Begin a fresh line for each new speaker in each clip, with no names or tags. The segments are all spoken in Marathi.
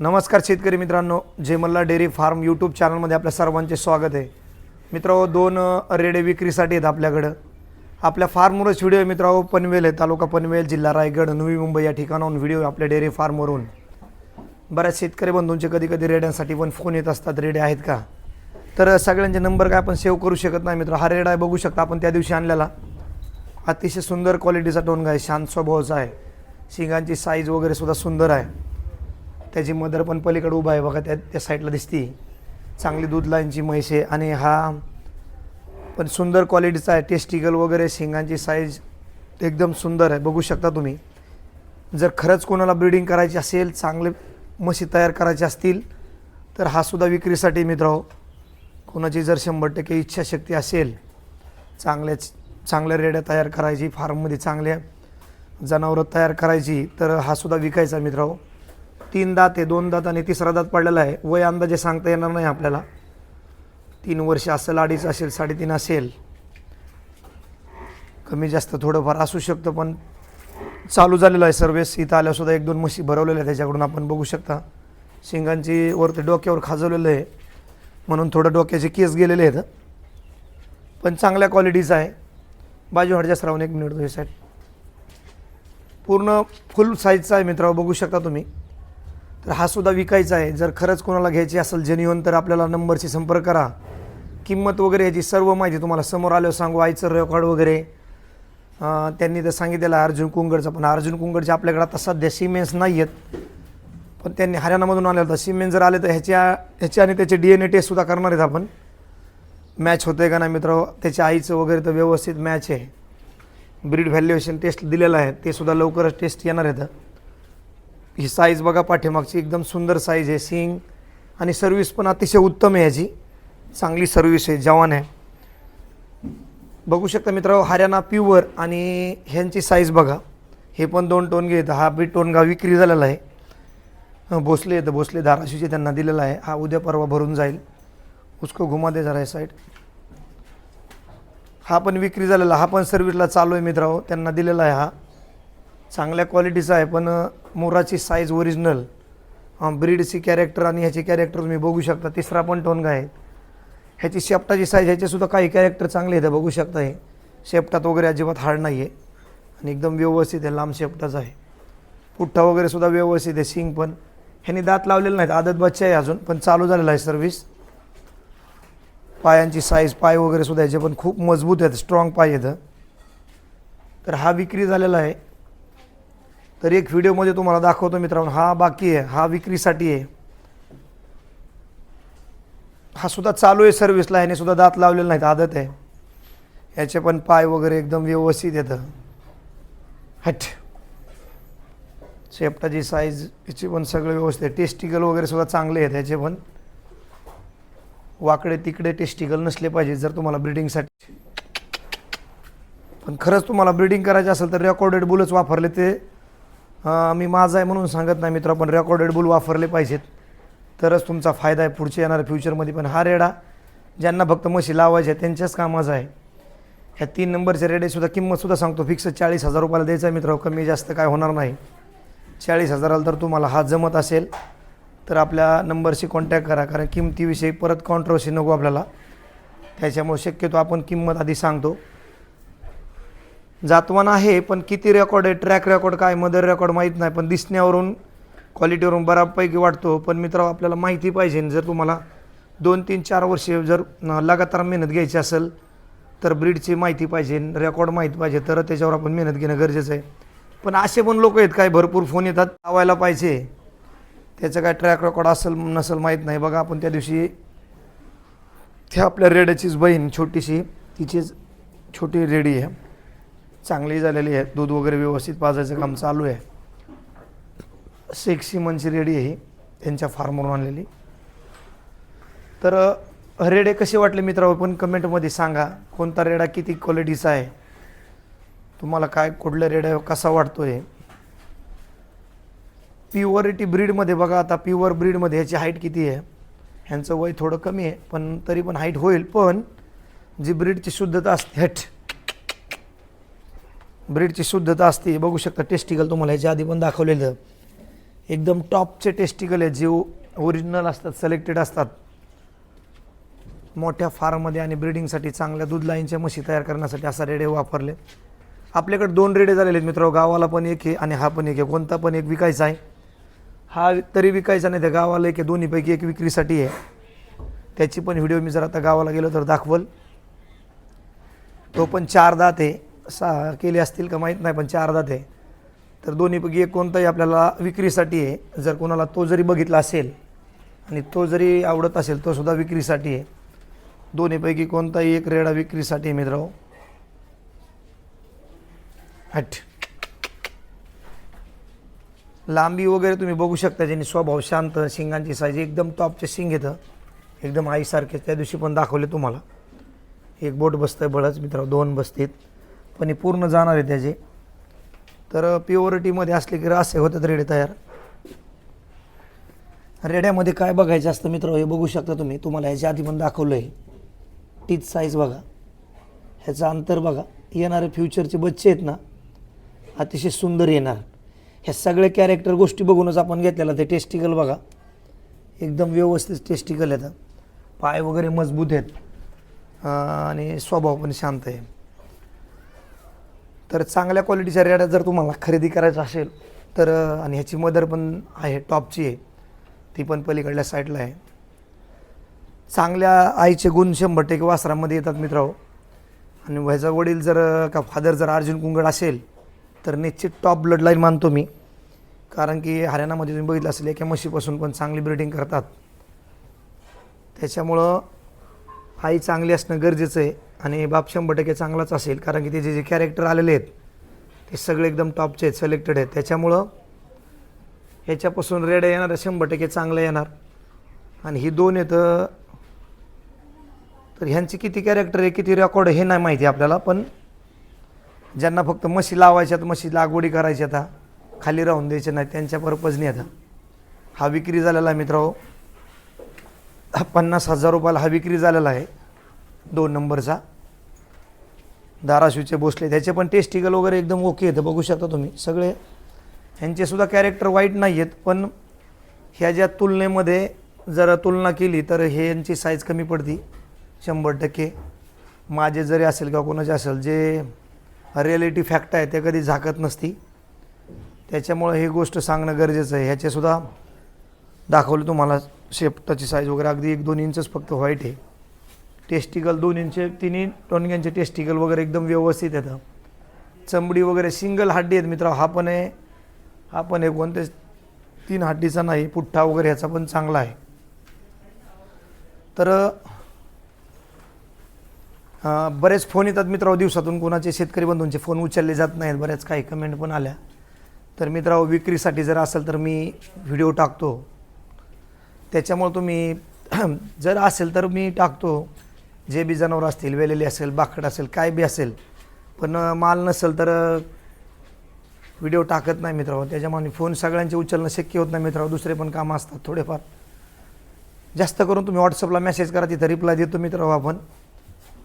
नमस्कार शेतकरी मित्रांनो जेमल्ला डेअरी फार्म यूट्यूब चॅनलमध्ये आपल्या सर्वांचे स्वागत आहे. मित्रांनो दोन रेडे विक्रीसाठी आहेत आपल्याकडं. आपल्या फार्मवरच व्हिडिओ मित्रांनो पनवेल आहे तालुका पनवेल जिल्हा रायगड नवी मुंबई या ठिकाणाहून व्हिडिओ आपल्या डेअरी फार्मवरून. बऱ्याच शेतकरी बंधूंचे कधी कधी रेड्यांसाठी पण फोन येत असतात रेडे आहेत का? तर सगळ्यांचे नंबर काय आपण सेव्ह करू शकत नाही मित्र हा रेड आहे बघू शकता आपण त्या दिवशी आणलेला. अतिशय सुंदर क्वालिटीचा टोनगा आहे शांत स्वभावाचा आहे. शिंगांची साईज वगैरे सुद्धा सुंदर आहे. त्याची मदर पण पलीकडे उभा आहे. बघा त्या त्या साईडला दिसती. चांगली दूध लाईनची म्हैस आहे. आणि हा पण सुंदर क्वालिटीचा आहे. टेस्टिकल वगैरे शिंगांची साईज एकदम सुंदर आहे. बघू शकता तुम्ही. जर खरंच कोणाला ब्रीडिंग करायची असेल चांगले म्हशी तयार करायचे असतील तर हा सुद्धा विक्रीसाठी मित्र हो. कोणाची जर शंभर टक्के इच्छाशक्ती असेल चांगल्या चांगल्या रेड्या तयार करायची फार्ममध्ये चांगल्या जनावरं तयार करायची तर हा सुद्धा विकायचा मित्र हो. तीन दात आहे दोन दात आणि तिसरा दात पडलेला आहे. वय अंदाजे सांगता येणार नाही आपल्याला. तीन वर्ष असेल अडीच असेल साडेतीन असेल. कमी जास्त थोडंफार असू शकतं पण चालू झालेलं आहे सर्व्हिस इथं आल्यासुद्धा एक दोन म्हशी भरवलेल्या आहे त्याच्याकडून आपण बघू शकता. शिंगांची वरती डोक्यावर खाजवलेलं आहे. म्हणून थोडं डोक्याचे केस गेलेले आहेत. पण चांगल्या क्वालिटीचा आहे. बाजू हडजास राहून एक मिनिट साईड पूर्ण फुल साईजचा आहे मित्रांनो बघू शकता तुम्ही. तर हा सुद्धा विकायचा आहे. जर खरंच कोणाला घ्यायची असेल जेन्युअन तर आपल्याला नंबरशी संपर्क करा. किंमत वगैरे याची सर्व माहिती तुम्हाला समोर आल्यावर सांगू. आईचं रेकॉर्ड वगैरे. त्यांनी तर सांगितलेलं अर्जुन कुंगडचं पण अर्जुन कुंगडचे आपल्याकडे आता सध्या सिमेन्स नाही आहेत पण त्यांनी हरियाणामधून आले होतं. सिमेन्स जर आले तर ह्याच्या ह्याच्या आणि त्याचे डी एन ए टेस्टसुद्धा करणार आहेत आपण. मॅच होतं आहे का नाही मित्र? त्याच्या आईचं वगैरे तर व्यवस्थित मॅच आहे. ब्रीड व्हॅल्युएशन टेस्ट दिलेलं आहे. ते सुद्धा लवकरच टेस्ट येणार आहेत. ही साईज बघा पाठीमागची एकदम सुंदर साईज आहे सिंग आणि सर्व्हिस पण अतिशय उत्तम आहे ह्याची चांगली सर्व्हिस आहे जवान आहे. बघू शकता मित्र हरियाणा प्युअर आणि ह्यांची साईज बघा. हे पण दोन टोन आहेत हा बी टोनगा विक्री झालेला आहे. भोसले येतं भोसले धाराशिवचे त्यांना दिलेला आहे. हा उद्या परवा भरून जाईल. उसको घुमा दे जरा साईड हा पण विक्री झालेला हा पण सर्व्हिसला चालू आहे मित्रांनो त्यांना दिलेला आहे हा. चांगल्या क्वालिटीचा आहे पण मोराची साईज ओरिजिनल ब्रीडची कॅरेक्टर आणि ह्याचे कॅरेक्टर तुम्ही बघू शकता. तिसरा पण टोनगा आहे. ह्याची शेपटाची साईज ह्याचेसुद्धा काही कॅरेक्टर चांगले आहेत बघू शकता हे. शेपटात वगैरे अजिबात हार्ड नाही आहे आणि एकदम व्यवस्थित आहे लांब शेपटाचा आहे. पुठ्ठा वगैरे सुद्धा व्यवस्थित आहे सिंग पण. ह्यांनी दात लावलेले नाहीत आदत बच्चा आहे अजून पण चालू झालेला आहे सर्व्हिस पायांची साईज पाय वगैरे सुद्धा ह्याचे पण खूप मजबूत आहेत स्ट्रॉंग पाय आहेत. तर हा विक्री झालेला आहे. तर एक व्हिडिओमध्ये तुम्हाला दाखवतो मित्रांनो हा बाकी आहे हा विक्रीसाठी आहे. हा सुद्धा चालू आहे सर्व्हिसला ह्याने सुद्धा दात लावलेले नाहीत आदत आहे. ह्याचे पण पाय वगैरे एकदम व्यवस्थित येतं. हट. शेपटाची साईज याची पण सगळं व्यवस्थित आहे. टेस्टिकल वगैरे सुद्धा चांगले आहेत ह्याचे पण. वाकडे तिकडे टेस्टिकल नसले पाहिजे जर तुम्हाला ब्रिडिंगसाठी पण खरंच तुम्हाला ब्रिडिंग करायचं असेल तर रेकॉर्डेड बुलच वापरले ते मी माझा आहे म्हणून सांगत नाही मित्र पण रेकॉर्डेड बुल वापरले पाहिजेत. तरच तुमचा फायदा आहे पुढच्या येणाऱ्या फ्युचरमध्ये पण हा रेडा ज्यांना फक्त म्हशी लावायच्या त्यांच्याच कामाचा आहे. ह्या तीन नंबरच्या रेडेसुद्धा किंमतसुद्धा सांगतो. फिक्स चाळीस हजार रुपयाला द्यायचा आहे मित्र. कमी जास्त काय होणार नाही. चाळीस हजाराला तर तुम्हाला हा जमत असेल तर आपल्या नंबरशी कॉन्टॅक्ट करा. कारण किमतीविषयी परत कॉन्ट्रोवर्सी नको आपल्याला. त्याच्यामुळे शक्यतो आपण किंमत आधी सांगतो. जातवान आहे पण किती रेकॉर्ड आहे ट्रॅक रेकॉर्ड काय मदर रेकॉर्ड माहीत नाही पण दिसण्यावरून क्वालिटीवरून बऱ्यापैकी वाटतो. पण मित्र आपल्याला माहिती पाहिजे. जर तुम्हाला दोन तीन चार वर्षे जर लगातार मेहनत घ्यायची असेल तर ब्रीडची माहिती पाहिजे रेकॉर्ड माहिती पाहिजे. तर त्याच्यावर आपण मेहनत घेणं गरजेचं आहे. पण असे पण लोक आहेत काय भरपूर फोन येतात लावायला पाहिजे. त्याचं काय ट्रॅक रेकॉर्ड असेल नसेल माहीत नाही. बघा आपण त्या दिवशी त्या आपल्या रेड्याचीच बहीण छोटीशी तिचीच छोटी रेडी आहे. चांगली झालेली आहे. दूध वगैरे व्यवस्थित पाजायचं काम चालू आहे. सेक्सी मनची रेडी आहे ही. त्यांच्या फार्मवरून आणलेली. तर रेडे कसे वाटले मित्रांनो? पण कमेंटमध्ये सांगा. कोणता रेडा किती क्वालिटीचा आहे? तुम्हाला काय कुठल्या रेडा कसा वाटतो आहे प्युअरिटी ब्रीडमध्ये बघा आता. प्युअर ब्रीडमध्ये ह्याची हाईट किती आहे? ह्यांचं वय थोडं कमी आहे पण तरी पण हाईट होईल. पण जी ब्रीडची शुद्धता असते हट ब्रीडची शुद्धता असते. बघू शकता टेस्टिकल तुम्हाला ह्याच्या आधी पण दाखवलेलं. एकदम टॉपचे टेस्टिकल आहेत. जे ओरिजिनल असतात सिलेक्टेड असतात. मोठ्या फार्ममध्ये आणि ब्रीडिंगसाठी चांगल्या दूध लाईनच्या म्हशी तयार करण्यासाठी असा रेडे वापरले. आपल्याकडे दोन रेडे झालेले आहेत मित्र गावाला पण एक आहे आणि हा पण एक आहे. कोणता पण एक विकायचा आहे. हा तरी विकायचा नाही त्या गावाला एक आहे. दोन्हीपैकी एक विक्रीसाठी आहे. त्याची पण व्हिडिओ मी जर आता गावाला गेलो तर दाखवल. तो पण चार दात आहे. सा केले असतील का माहीत नाही पण चार दात आहे. तर दोन्हीपैकी एक कोणताही आपल्याला विक्रीसाठी आहे. जर कोणाला तो जरी बघितला असेल आणि तो जरी आवडत असेल तो सुद्धा विक्रीसाठी आहे. दोन्हीपैकी कोणताही एक रेडा विक्रीसाठी आहे मित्र हट. लांबी वगैरे तुम्ही बघू शकता ज्यांनी स्वभाव शांत शिंगांची साईज एकदम टॉपचे शिंग येतं. एकदम आईसारखे त्या दिवशी पण दाखवले तुम्हाला. एक बोट बसतं आहे बळच मित्र दोन बसतात. पण हे पूर्ण जाणार आहे त्याचे. तर प्युअरिटीमध्ये असले की असे होतात रेडे तयार. रेड्यामध्ये काय बघायचं असतं मित्र हे बघू शकता तुम्ही. तुम्हाला ह्याच्या आधी पण दाखवलं आहे टीच साईज बघा. ह्याचं अंतर बघा. येणारे फ्युचरचे बच्चे आहेत ना अतिशय सुंदर येणार. ह्या सगळ्या कॅरेक्टर गोष्टी बघूनच आपण घेतलेला ते टेस्टिकल बघा. एकदम व्यवस्थित टेस्टिकल आहेत पाय वगैरे मजबूत आहेत. आणि स्वभाव पण शांत आहे. तर चांगल्या क्वालिटीच्या रेड्या जर तुम्हाला खरेदी करायचं असेल तर आणि ह्याची मदर पण आहे टॉपची आहे ती पण पलीकडल्या साईडला आहे. चांगल्या आईचे गुण शंभर टक्के वासरामध्ये येतात मित्रांनो. आणि ह्याचा वडील जर का फादर जर अर्जुन कुंगड असेल तर निश्चित टॉप ब्लड लाईन मानतो मी. कारण की हरियाणामध्ये तुम्ही बघितलं असेल एका म्हशीपासून पण चांगली ब्रिडिंग करतात. त्याच्यामुळं आई चांगली असणं गरजेचं आहे. आणि बाप शंभर टक्के चांगलाच असेल कारण की त्याचे जे कॅरेक्टर आलेले आहेत ते सगळे एकदम टॉपचे आहेत सिलेक्टेड आहेत. त्याच्यामुळं ह्याच्यापासून रेड येणार शंभर टक्के चांगलं येणार. आणि ही दोन येतं तर ह्यांची किती कॅरेक्टर आहे किती रेकॉर्ड हे नाही माहिती आपल्याला पण ज्यांना फक्त म्हशी लावायच्यात म्हशी लागवडी करायच्या आता खाली राहून द्यायचे नाही त्यांच्या पर्पजने आता. हा विक्री झालेला आहे मित्रांनो. पन्नास हजार रुपयाला हा विक्री झालेला आहे दोन नंबरचा धाराशिवचे भोसले त्याचे पण टेस्टिकल वगैरे एकदम ओके येतं बघू शकता तुम्ही. सगळे ह्यांचेसुद्धा कॅरेक्टर वाईट नाही आहेत पण ह्या ज्या तुलनेमध्ये जर तुलना केली तर हे यांची साईज कमी पडती. शंभर टक्के. माझे जरी असेल किंवा कोणाचे असेल जे रिॲलिटी फॅक्ट आहे ते कधी झाकत नसती. त्याच्यामुळं ही गोष्ट सांगणं गरजेचं आहे. ह्याचेसुद्धा दाखवलं तुम्हाला शेपटाची साईज वगैरे अगदी एक दोन इंचच फक्त व्हाईट आहे. टेस्टिकल दोन तिन्ही टोनग्यांचे टेस्टिकल वगैरे एकदम व्यवस्थित येतं. चमडी वगैरे सिंगल हड्डी आहेत मित्र हा पण आहे. हा पण आहे कोणते तीन हड्डीचा नाही पुठ्ठा वगैरे ह्याचा पण चांगला आहे. तर बरेच फोन येतात मित्रांनो दिवसातून कोणाचे शेतकरी बंधूंचे फोन उचलले जात नाहीत बऱ्याच काही कमेंट पण आल्या. तर मित्रांनो विक्रीसाठी जर असेल तर मी व्हिडिओ टाकतो. त्याच्यामुळं तुम्ही जर असेल तर मी टाकतो. जे बी जनावर असतील वेलेली असेल बाकड असेल काय बी असेल पण माल नसेल तर व्हिडिओ टाकत नाही मित्रांनो. त्याच्यामुळे फोन सगळ्यांचे उचलणं शक्य होत नाही मित्रांनो. दुसरे पण कामं असतात थोडेफार. जास्त करून तुम्ही व्हॉट्सअपला मेसेज करा तिथं रिप्लाय देतो मित्रांनो आपण.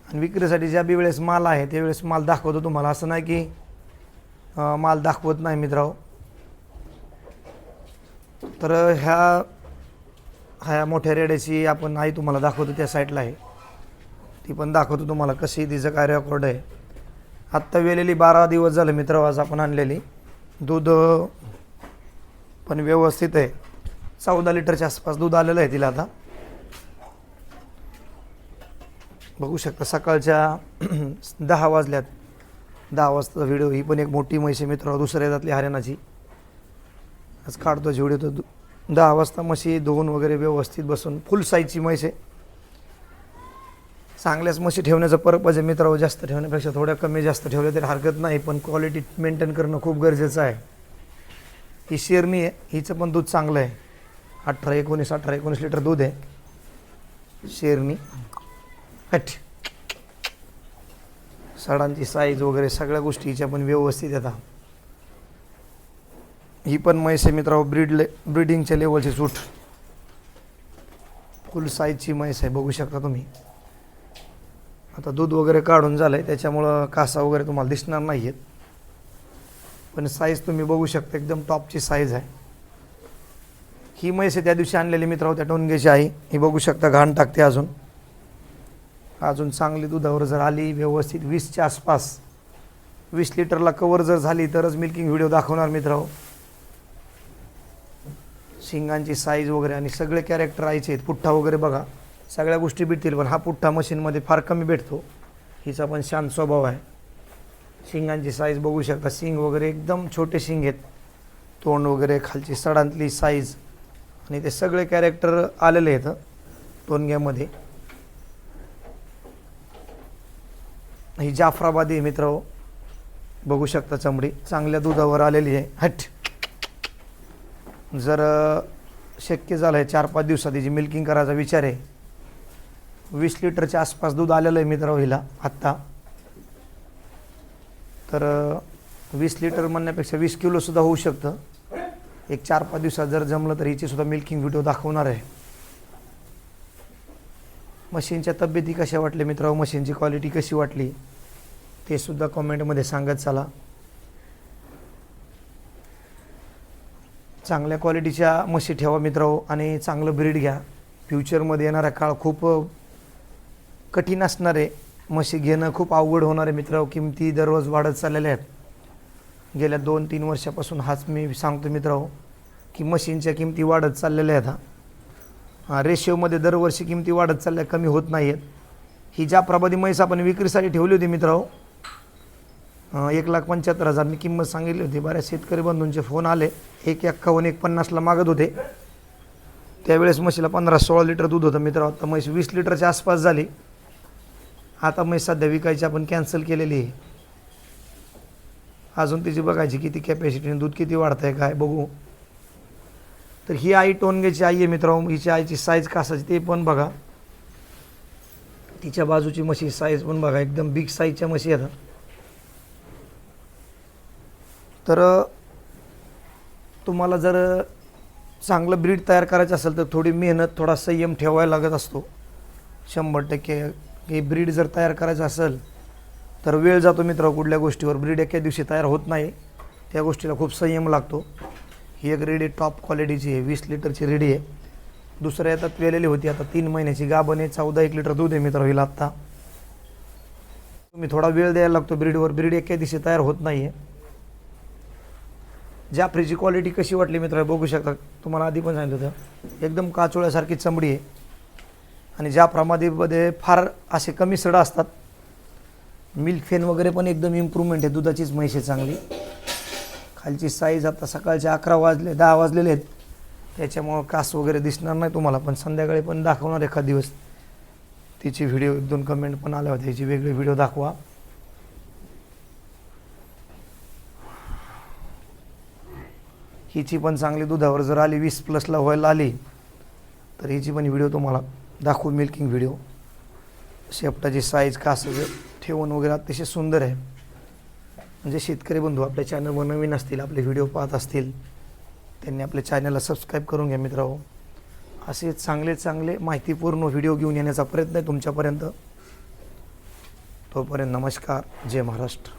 आणि विक्रीसाठी ज्या बी वेळेस माल आहे त्यावेळेस माल दाखवतो तुम्हाला. असं नाही की माल दाखवत नाही मित्रांनो. तर ह्या ह्या मोठ्या रेड्याची आपण आई तुम्हाला दाखवतो त्या साईडला आहे. ती पण दाखवतो तुम्हाला कशी तिचं काय रेकॉर्ड आहे. आत्ता वेलेली बारा दिवस झाले मित्र आज आपण आणलेली. दूध पण व्यवस्थित आहे. चौदा लिटरच्या आसपास दूध आलेलं आहे तिला आता. बघू शकता सकाळच्या दहा वाजल्यात. दहा वाजता व्हिडिओ ही पण एक मोठी म्हशी मित्र दुसऱ्या येतातली हरियाणाची. आज काढतो व्हिडिओ तर दहा वाजता म्हशी धुवून वगैरे व्यवस्थित बसून. फुल साईजची म्हैस आहे. चांगल्याच म्हशी ठेवण्याचं पर्पज आहे मित्रांनो जास्त ठेवण्यापेक्षा थोड्या कमी जास्त ठेवल्या तरी हरकत नाही पण क्वालिटी मेंटेन करणं खूप गरजेचं आहे. ही शेरणी आहे हिचं पण दूध चांगलं आहे. अठरा एकोणीस अठरा एकोणीस लिटर दूध आहे. शेरणी हट. सडांची साईज वगैरे सगळ्या गोष्टी हिच्या पण व्यवस्थित येतात ही पण म्हैस आहे मित्रांनो ब्रीड ले ब्रीडिंगच्या लेवलची सूट. फुल साईजची म्हैस आहे बघू शकता तुम्ही. आता दूध वगैरे काढून झालं आहे त्याच्यामुळं कासा वगैरे तुम्हाला दिसणार नाही आहेत पण साईज तुम्ही बघू शकता एकदम टॉपची साईज आहे. ही म्हैस आहे त्या दिवशी आणलेली मित्र होत्या टोनगेची आहे ही बघू शकता घाण टाकते अजून. अजून चांगली दुधावर जर आली व्यवस्थित वीसच्या आसपास वीस लिटरला कवर जर झाली तरच मिल्किंग व्हिडिओ दाखवणार मित्र शिंगांची साईज वगैरे आणि सगळे कॅरेक्टर आईचे आहेत. पुठ्ठा वगैरे बघा. सगळ्या गोष्टी भेटतील पण हा पुठ्ठा मशीनमध्ये फार कमी भेटतो. हिचा पण शांत स्वभाव आहे. शिंगांची साईज बघू शकता. शिंग वगैरे एकदम छोटे शिंग आहेत. तोंड वगैरे खालची सडांतली साईज आणि ते सगळे कॅरेक्टर आलेले आहेत टोनग्यामध्ये ही जाफराबादी मित्र बघू शकता चमडी. चांगल्या दुधावर आलेली आहे. हट. जर शक्य झालं आहे चार पाच दिवसात जी मिल्किंग करायचा विचार आहे. वीस लिटरच्या आसपास दूध आलेलं आहे मित्र हिला आत्ता. तर वीस लिटर म्हणण्यापेक्षा वीस किलोसुद्धा होऊ शकतं. एक चार पाच दिवसात जर जमलं तर हिचीसुद्धा मिल्किंग व्हिडिओ दाखवणार आहे. मशीनच्या तब्येती कशा वाटल्या मित्रांनो? मशीनची क्वालिटी कशी वाटली? ते सुद्धा कॉमेंटमध्ये सांगत चला. चांगल्या क्वालिटीच्या म्हशी ठेवा मित्र आणि चांगलं ब्रीड घ्या. फ्युचरमध्ये येणारा काळ खूप कठीण असणारे म्हशी घेणं खूप अवघड होणार आहे मित्र किमती दररोज वाढत चाललेल्या आहेत. गेल्या दोन तीन वर्षापासून हाच मी सांगतो मित्र की मशीनच्या किमती वाढत चाललेल्या आहेत हा. रेशिओमध्ये दरवर्षी किमती वाढत चालल्या कमी होत नाही आहेत ही ज्या प्रभादी म्हैस आपण विक्रीसाठी ठेवली होती मित्र एक लाख पंच्याहत्तर हजार मी किंमत सांगितली होती. बऱ्याच शेतकरी बंधूंचे फोन आले एक एक्कावन्न एक पन्नासला मागत होते. त्यावेळेस म्हशीला पंधरा सोळा लिटर दूध होतं मित्र आता म्हैस वीस लिटरच्या आसपास झाली. आता म्हैस सध्या विकायची आपण कॅन्सल केलेली आहे. अजून तिची बघायची किती कॅपॅसिटीने दूध किती वाढतं आहे काय बघू. तर ही आई टोनगेची आई आहे मित्र हिच्या आईची साईज कासाची ते पण बघा. तिच्या बाजूची म्हशी साईज पण बघा एकदम बिग साईजच्या म्हशी आहेत. तर तुम्हाला जर चांगलं ब्रीड तयार करायचं असेल तर थोडी मेहनत थोडा संयम ठेवायला लागत असतो. शंभर टक्के हे ब्रीड जर तयार करायचं असेल तर वेळ जातो मित्र कुठल्या गोष्टीवर. ब्रीड एका दिवशी तयार होत नाही. त्या गोष्टीला खूप संयम लागतो. ही एक रेडी टॉप क्वालिटीची आहे. वीस लिटरची रेडी आहे. दुसऱ्या येतात वेलेली होती. आता तीन महिन्याची गाभण आहे. चौदा एक लिटर दूध आहे मित्र हिला आत्ता तुम्ही थोडा वेळ द्यायला लागतो ब्रीडवर. ब्रीड एका दिवशी तयार होत नाही आहे जाफरीची क्वालिटी कशी वाटली मित्र? बघू शकता. तुम्हाला आधी पण सांगितलं होतं. एकदम काचोळ्यासारखी चमडी आहे. आणि ज्या जाफरामध्ये फार असे कमी सडं असतात मिल्क फेन वगैरे पण एकदम इम्प्रूव्हमेंट आहे. दुधाचीच म्हैस आहे चांगली. खालची साईज आता सकाळचे अकरा वाजले दहा वाजलेले आहेत. त्याच्यामुळं कास वगैरे दिसणार नाही तुम्हाला पण संध्याकाळी पण दाखवणार एखाद दिवस. तिची व्हिडिओ एक दोन कमेंट पण आल्या होत्या. याची वेगळी व्हिडिओ दाखवा. हिची पण चांगली दुधावर जर आली वीस प्लसला व्हायला आली तर हिची पण व्हिडिओ तुम्हाला दाखवू मिल्किंग व्हिडिओ शेपटाची साईज कासाचं ठेवून वगैरे अतिशय सुंदर आहे. म्हणजे शेतकरी बंधू आपल्या चॅनलवर नवीन असतील आपले व्हिडिओ पाहत असतील त्यांनी आपल्या चॅनलला सबस्क्राईब करून घ्या मित्रांनो. असे चांगले चांगले माहितीपूर्ण व्हिडिओ घेऊन येण्याचा प्रयत्न आहे तुमच्यापर्यंत. तोपर्यंत नमस्कार जय महाराष्ट्र.